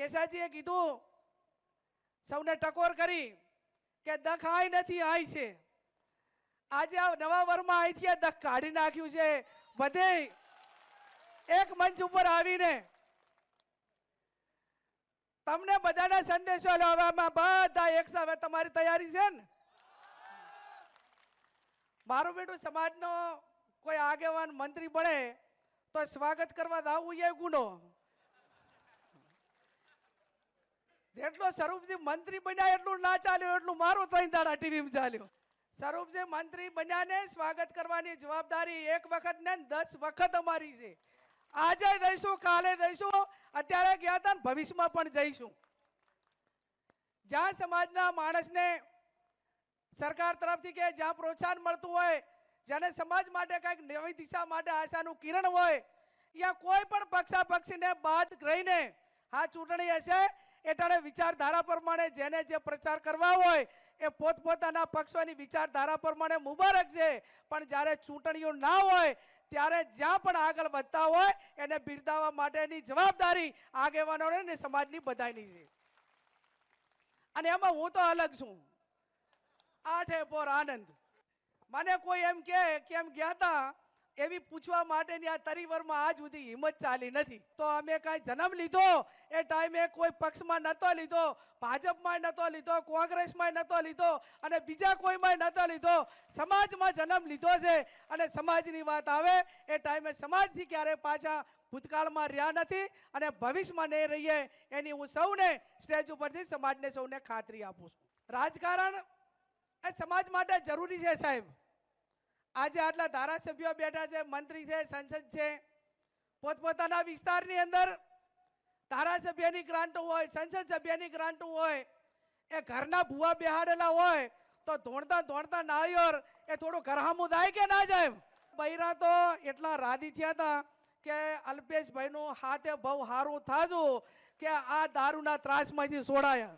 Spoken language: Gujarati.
કેસાજીએ કીધું, સૌને ટકોર કરી કે દખ આય નથી, આય છે. આજે આ નવા વરમાં અહીંથી આ દખ કાઢી નાખ્યું છે. બધે એક મંચ ઉપર આવીને તમને બધાના સંદેશો લેવામાં બધા એક સાથે તમારી તૈયારી છે ને? મારું બેટું સમાજનો કોઈ આગેવાન મંત્રી બને તો સ્વાગત કરવા દાવું એ ગુનો. જેટલો સ્વરૂપજી મંત્રી બન્યા એટલું ના ચાલ્યું, એટલું મારું ત્રણ દાડા ટીવીમાં ચાલ્યું. સ્વરૂપજી મંત્રી બન્યાને સ્વાગત કરવાની જવાબદારી એક વખત ને દસ વખત અમારી છે. આજે દઈશું, કાલે દઈશું, અત્યારે ગયા હતા ને ભવિષ્યમાં પણ જઈશું. જ્યાં સમાજના માણસને સરકાર તરફથી કે જ્યાં પ્રોત્સાહન મળતું હોય, જેને સમાજ માટે કંઈક નવી દિશા માટે આશાનું કિરણ હોય, યા કોઈ પણ પક્ષા પક્ષીને બાદ રહીને આ ચૂંટણી હશે એટલે વિચારધારા પ્રમાણે જેને જે પ્રચાર કરવા હોય, એ પોતપોતાના પક્ષોની વિચારધારા પ્રમાણે મુબારક છે. પણ જ્યારે ચૂંટણીઓ ના હોય, ત્યારે જ્યાં પણ આગળ વધતા હોય, એને બિરદાવવા માટેની જવાબદારી આગેવાનોને ને સમાજની બધાની છે. અને એમાં હું તો અલગ છું. આઠે પોર આનંદ. મને કોઈ એમ કે કેમ ગયા તા એવી પૂછવા માટેની આ તરીવરમાં આજ સુધી હિંમત ચાલી નથી. તો અમે કાંઈ જન્મ લીધો? એ ટાઈમે કોઈ પક્ષમાં નહોતો લીધો, ભાજપમાં નહોતો લીધો, કોંગ્રેસમાં નહોતો લીધો અને બીજા કોઈમાં નહોતો લીધો. સમાજમાં જન્મ લીધો છે અને સમાજની વાત આવે, એ ટાઈમે સમાજથી ક્યારે પાછા ભૂતકાળમાં રહ્યા નથી અને ભવિષ્યમાં નહીં રહીએ એની હું સૌને સ્ટેજ ઉપરથી સમાજને સૌને ખાતરી આપું છું. રાજકારણ એ સમાજ માટે જરૂરી છે સાહેબ. આજે આટલા ધારાસભ્યો બેઠા છે, મંત્રી છે, સંસદ છે. પોતપોતાના વિસ્તારની અંદર ધારાસભ્યની ગ્રાન્ટો હોય, સંસદ સભ્યની ગ્રાન્ટો હોય, એ ઘરના ભૂવા બેહાડેલા હોય, તો ધોણતા ધોણતા નાળિયોર એ થોડું ઘરહામું થાય કે ના જાય? બૈરા તો એટલા રાધી થયા હતા કે અલ્પેશભાઈનું હાથે બહુ સારું થાજું કે આ દારૂના ત્રાસમાંથી છોડાયા